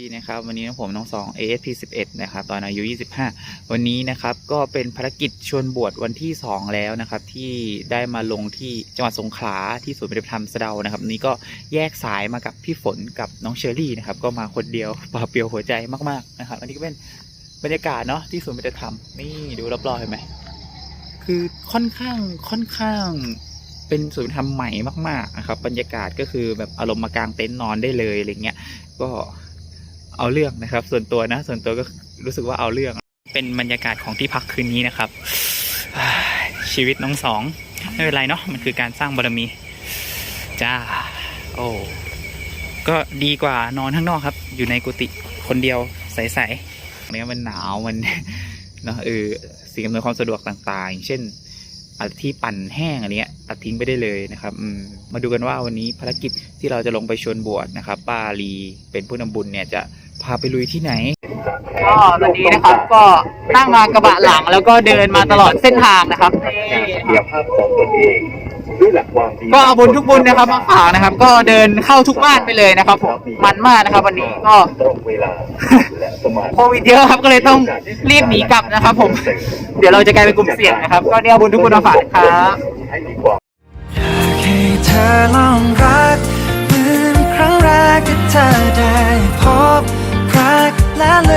ดีนะครับวันนี้ผมน้องสอง ASP 11นะครับตอนอายุ 25 วันนี้นะครับก็เป็นภารกิจชวนบวชวันที่ 2 แล้วนะครับที่ได้มาลงที่จังหวัดสงขลาที่ศูนย์ปฏิบัติธรรมสะเดานะครับนี้ก็แยกสายมากับพี่ฝนกับน้องเชอรี่นะครับก็มาคนเดียวเปล่าเปลี่ยวหัวใจมากๆนะครับอันนี้ก็เป็นบรรยากาศเนาะที่ศูนย์ปฏิบัติธรรมนี่ดูรอบๆเห็นไหมคือค่อนข้างค่อนข้างเป็นศูนย์ปฏิบัติธรรมใหม่มากๆนะครับบรรยากาศก็คือแบบอารมณ์มากางเต็นท์นอนได้เลยอะไรเงี้ยก็ เอาเรื่องนะครับ ส่วนตัวนะ ส่วนตัวก็รู้สึกว่าเอาเรื่อง เป็นบรรยากาศของที่พักคืนนี้นะครับ ชีวิตน้องสอง ไม่เป็นไรเนาะมันคือการสร้างบารมี จ้า โอ้ก็ดีกว่านอนข้างนอกครับ อยู่ในกุฏิคนเดียวใสๆเนี้ยมันหนาวมันเนาะเออสิ่งอำนวยความสะดวกต่างๆอย่างเช่นอาที่ปั่นแห้งอะไรเงี้ยตัดทิ้งไปได้เลยนะครับมมาดูกันว่าวันนี้ภารกิจที่เราจะลงไปชวนบวชนะครับป้าลีเป็นผู้นำบุญเนี่ยจะ พาไปลุยที่ไหน ก็ตอนนี้นะครับก็นั่งมากระบะหลังแล้วก็เดินมาตลอดเส้นทางนะครับเสียภาพของตนเองด้วยหลักความดีก็เอาบุญทุกบุญนะครับมาฝากนะครับ ก็เดินเข้าทุกบ้านไปเลยนะครับผมมันมากนะครับวันนี้ก็ตรงเวลาและสมาธิโควิดเยอะครับก็เลยต้องรีบหนีกลับนะครับ ผม เดี๋ยวเราจะกลายเป็นกลุ่มเสี่ยงนะครับ ก็เนี่ยเอาบุญทุกบุญมาฝากนะครับให้มีความอยากให้เธอลองรักเหมือนครั้งแรกที่เธอ la la